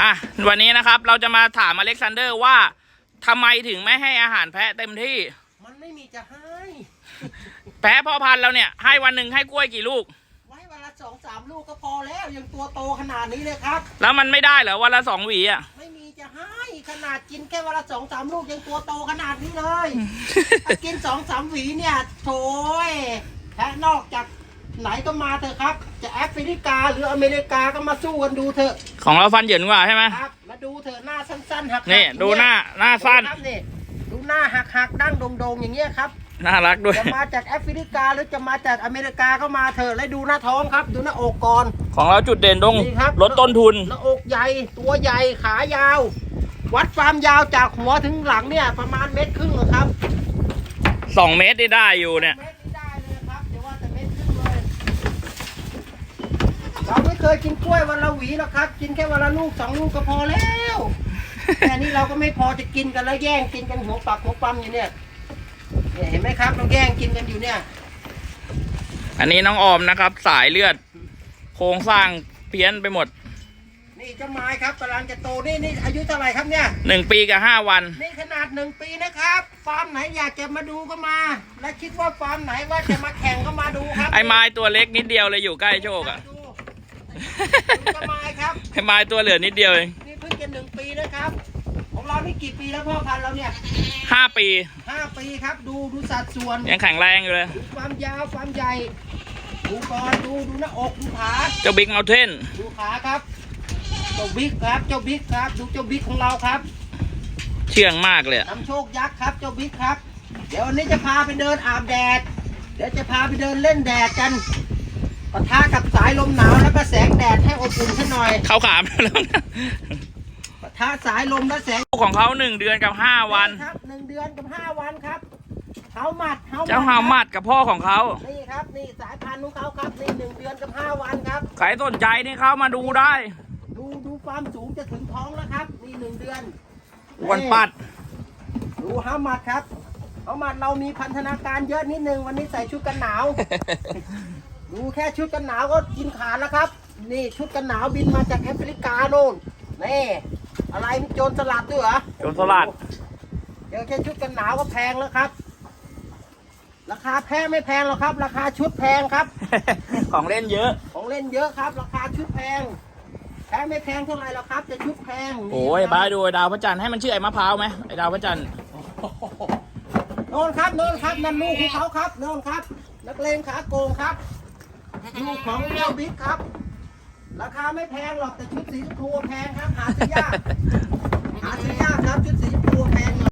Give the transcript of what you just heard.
อะวันนี้นะครับเราจะมาถามอเล็กซานเดอร์ว่าทำไมถึงไม่ให้อาหารแพะเต็มที่ มันไม่มีจะให้ แพะพ่อพันธุ์เราเนี่ยให้วันหนึ่งให้กล้วยกี่ลูก ไว้วันละสองสามลูกก็พอแล้ว ยังตัวโตขนาดนี้เลยครับ แล้วมันไม่ได้เหรอวันละสองหวีอะ ไม่มีจะให้ ขนาดกินแค่วันละสองสามลูกยังตัวโตขนาดนี้เลย ถ้ากินสองสามหวีเนี่ยโถยแพะนอกจาก ไหนก็มาเถอะครับ จะแอฟริกาหรืออเมริกาก็มาสู้กันดูเถอะของเราฟันเหยินกว่าใช่ไหมครับ มาดูเถอะหน้าสั้นๆหักๆนี่อย่งเงี้ยดูหน้าหน้าสั้นครับนี่ดูหน้าหักหักๆดั้งโด่งๆอย่างเงี้ยครับน่ารักด้วยจะมาจากแอฟริกาหรือจะมาจากอเมริกาก็มาเถอะแล้วดูหน้าท้องครับ ดูหน้าอกก่อนของเราจุดเด่นตรงนี่ครับลดต้นทุนหน้าอกใหญ่ตัวใหญ่ขายาว วัดความยาวจากหัวถึงหลังเนี่ย ประมาณเมตรครึ่งอะครับสองเมตรได้ได้อยู่เนี่ยเมตรนี่ได้เลยครับเดี๋ยวว่าแต่เมตรครึ่งเลย เราไม่เคยกินกล้วยวันละหวีหรอกครับ กินแค่วันละลูกสองลูกก็พอแล้วแค่นี้เราก็ไม่พอจะกินกันแล้วแย่งกินกันหัวปักหัวปั๊มอยู่เนี่ยเนี่ยเห็นไหมครับเราแย่งกินกันอยู่เนี่ย อันนี้น้องออมนะครับ สายเลือด โครงสร้างเพี้ยนไปหมด นี่เจ้าไม้ครับกำลังจะโตนี่นี่อายุเท่าไหร่ครับเนี่ย หนึ่งปีกับห้าวัน นี่ขนาดหนึ่งปีนะครับฟาร์มไหนอยากจะมาดูก็มา และคิดว่าฟาร์มไหนว่าจะมาแข่งก็มาดูครับไอ้ไม้ตัวเล็กนิดเดียวเลยอยู่ใกล้โชคอะ ดู ดูเจ้าไม้ครับไอ้ไม้ตัวเหลือนิดเดียวเองนี่เพิ่งจะหนึ่งปีนะครับ ของเรานี่กี่ปีแล้วพ่อพันธุ์เราเนี่ยห้าปีห้าปีครับดูดูสัดส่วนยังแข็งแรงอยู่เลยดูความยาวความใหญ่ดูก่อนดูดูหน้าอกดูขาเจ้าบิ๊กเมลเทนดูขาครับเจ้าบิ๊กครับเจ้าบิ๊กครับ ดูเจ้าบิ๊กของเราครับ เชื่องมากเลยอะนำโชคยักษ์ครับเจ้าบิ๊กครับ เดี๋ยววันนี้จะพาไปเดินอาบแดด เดี๋ยวจะพาไปเดินเล่นแดดกัน ปะทะกับสายลมหนาวแล้วก็แสงแดดให้อบอุ่นซะหน่อย เขาขามแล้วนะปะทะสายลมและแสงของเขาหนึ่งเดือนกับห้าวัน ครับหนึ่งเดือนกับห้าวันครับเฮามัดเฮามัดเจ้าฮามัดกับพ่อของเขา นี่ครับนี่สายพันธุ์ของเขาครับนี่หนึ่งเดือนกับห้าวันครับ ใครสนใจนี่เข้ามาดูได้ ดูดูความสูงจะถึงท้องแล้วครับนี่หนึ่งเดือนวันปัด ดูเฮามัดครับเฮามัดเรามีพันธนาการเยอะนิดนึงวันนี้ใส่ชุดกันหนาว ดูแค่ชุดกันหนาวก็กินขาดแล้วครับ นี่ชุดกันหนาวบินมาจากแอฟริกาโน่นนี่อะไรมันโจรสลัดด้วยเหรอโจรสลัดเดี๋ยวแค่ชุดกันหนาวก็แพงแล้วครับ ราคาแพงไม่แพงหรอกครับ ราคาชุดแพงครับ ของเล่นเยอะ ของเล่นเยอะครับ ราคาชุดแพงแพงไม่แพงเท่าไหร่หรอกครับแต่ชุดแพงนี่โอ้ยบ้าดูไอ้ดาวพระจันทร์ให้มันชื่อไอ้มะพร้าวไหมไอ้ดาวพระจันทร์โน่นครับโน่นครับนั่นลูกของเขาครับโน่นครับ นักเลงขาโกงครับ ลูกของเรียวบิ๊กครับ ราคาไม่แพงหรอกแต่ชุดสีชมพูแพงครับหาซื้อยากหาซื้อยากครับชุดสีชมพูแพง